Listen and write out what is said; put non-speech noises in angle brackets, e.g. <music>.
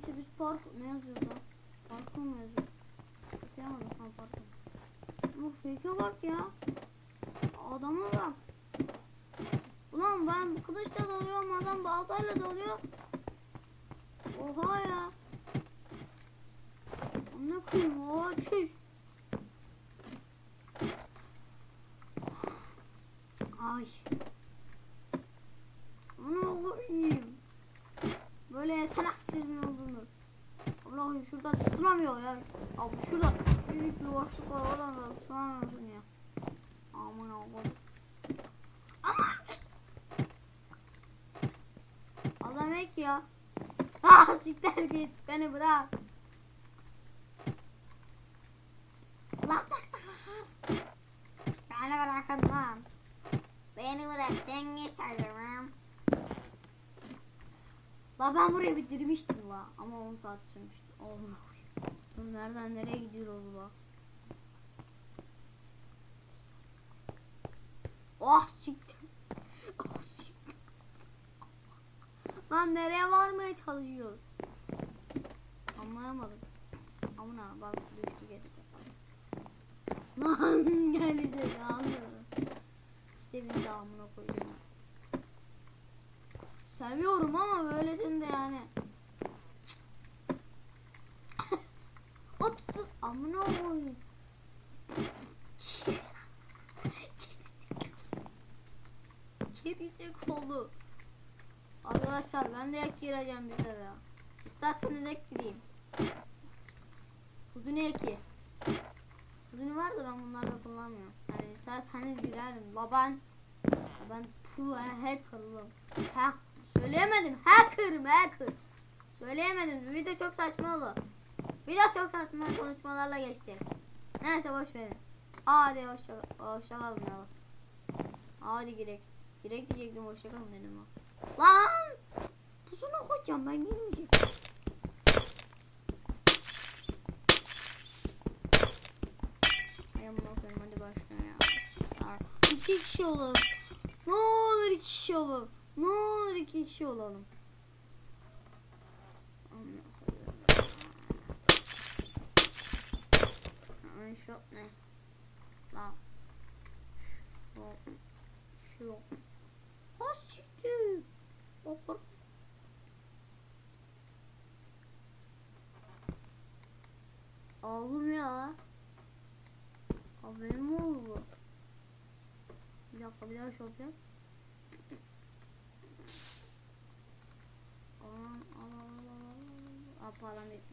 Neyse biz park ne yazıyor lan? Parkur mu yazıyor? Okuyamadım ha parkur. Ama fake'e bak ya. Adama bak. Ulan ben kılıçla doluyorum adam baltayla doluyor. Oha ya. Ne koyayım oha çüş. Ay. Bunu koyayım. Ya. Abi şurada küçücük bir boşluk var oradan da tutunamıyorsun ya. Aman Allah'ım. Ama. Adam ek ya. Ah siktir git beni bırak. Tak. Beni bırakın lan. Beni bırak sen geç ayrılmam. La ben burayı bitirmiştim la ama 10 saat sürmüştü. Allah Dur nereden nereye gidiyoruz la? Oh siktir. Oh siktir. Lan nereye varmaya çalışıyoruz? Anlayamadım. Amına bak düştü geri. Lan <laughs> gel zekalı. İşte bir daha amına koydum. Seviyorum ama böylesinde yani. Amına koyayım. Gerizek oldu. Arkadaşlar ben de ek gireceğim bir sefer. İsterseniz ek gireyim. Kuzunu eki. Kuzunu var da ben bunları kullanmıyorum. Yani isterseniz girerim. La ben pu hacker'lım. Hack söyleyemedim. Hacker'ım hacker. Söyleyemedim. Video çok saçma oldu. Video çok saçma konuşmalarla geçti. Neyse boş verin. Hadi hoşça hoşça kalın ya. Hadi girek. Girek diyecektim hoşça kalın dedim ha. Lan! Pusuna koyacağım ben girmeyecektim. İki kişi olalım. Ne olur iki kişi olalım. Ne olur iki kişi olalım. Amına şu ne? La. Şu. Şu. Ha siktir. Baba. Aldım ya. Haberim oldu. Bir dakika bir daha şey yapacağız. Aman aman aman aman. Aa param yetmedi.